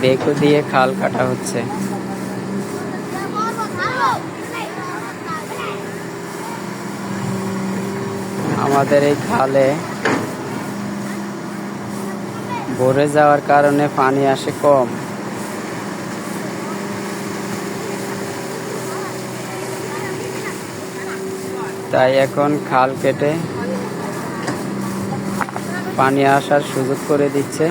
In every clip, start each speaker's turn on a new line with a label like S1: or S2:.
S1: বেকু দিয়ে খাল কাটা হচ্ছে। আমাদের এই খালে ভরে যাওয়ার কারণে পানি আসে কম। তাই এখন খাল কেটে পানি আসার সুযোগ করে দিচ্ছে।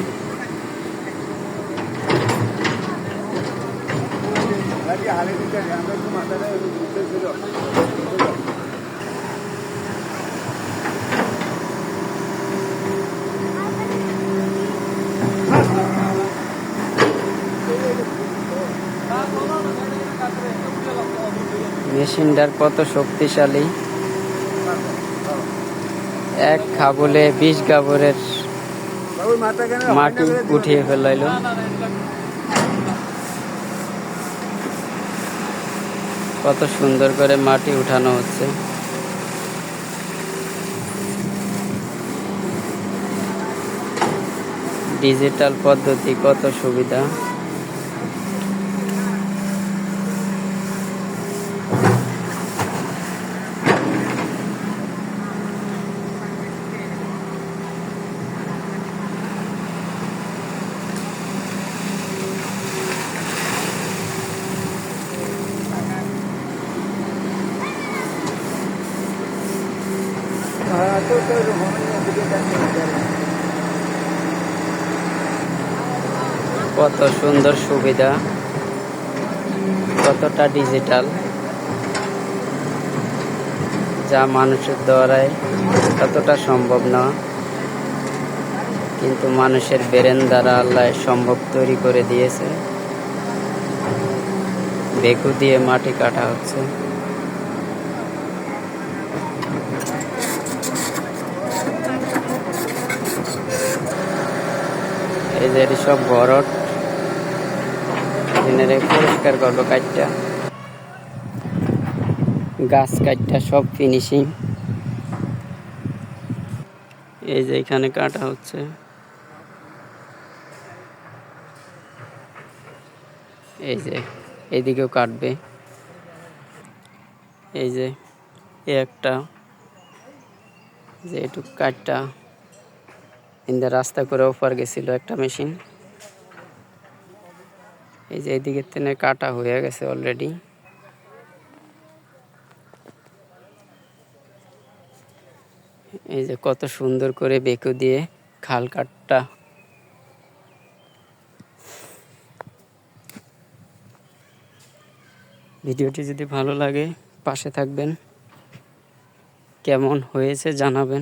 S1: মেশিনটার কত শক্তিশালী। এক খাবলে বিশ গাবরের মাটি উঠিয়ে ফেলাইলো। কত সুন্দর করে মাটি উঠানো হচ্ছে। ডিজিটাল পদ্ধতি কত সুবিধা। কত সুন্দর সুবিধা, কতটা ডিজিটাল যা মানুষের দ্বারাই ততটা সম্ভব না। কিন্তু মানুষের বেরেন দ্বারা আল্লাহ সম্ভব তৈরি করে দিয়েছে। বেকু দিয়ে মাটি কাটা হচ্ছে। যে সব বরট এনারে পরিষ্কার করব কাঠটা। গাছ কাঠটা সব ফিনিশিং এই যে এখানে কাটা হচ্ছে। এই যে এদিকেও কাটবে। এই যে একটা। যে একটু কাঠটা ইন্দা রাস্তা করে ওপার গেছিল একটা মেশিন এই যে এইদিকের তেনে কাটা হয়ে গেছে অলরেডি এই যে কত সুন্দর করে বেকু দিয়ে খাল কাটটা ভিডিওটি যদি ভালো লাগে পাশে থাকবেন কেমন হয়েছে জানাবেন